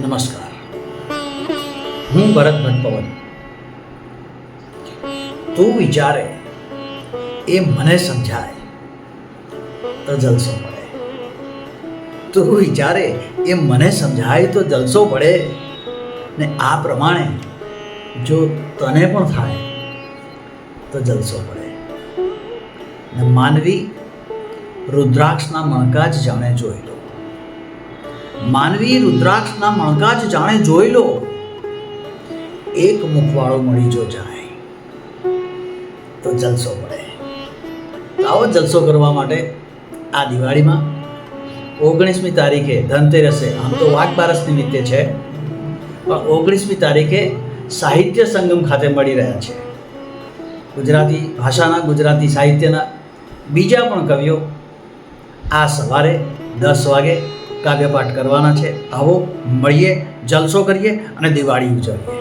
નમસ્કાર. હું ભરત ભટ્ટ પવન તું વિચારે, એ મને સમજાય. તો જલસો પડે. તું વિચારે, એ મને સમજાય તો જલસો પડે. ને આ પ્રમાણે જો તને પણ થાય, તો જલસો પડે. ને માનવી રુદ્રાક્ષના મણકા જ જાણે જોઈ લો માનવી રુદ્રાક્ષના મણકા જ જાણે જોઈ લો. એક મુખવાળો મળી જો જાય, તો જલસો પડે આવો જલસો કરવા માટે આ દિવાળીમાં ઓગણીસમી તારીખે ધનતેરસે, આમ તો વાઘ બારસ નિમિત્તે છે, પણ ઓગણીસમી તારીખે સાહિત્ય સંગમ ખાતે મળી રહ્યા છે. ગુજરાતી ભાષાના, ગુજરાતી સાહિત્યના બીજા પણ કવિઓ આ સવારે દસ વાગે કાવ્યપાઠ કરવાના છે. આવો મળીએ જલસો કરીએ અને દિવાળી ઉજવીએ.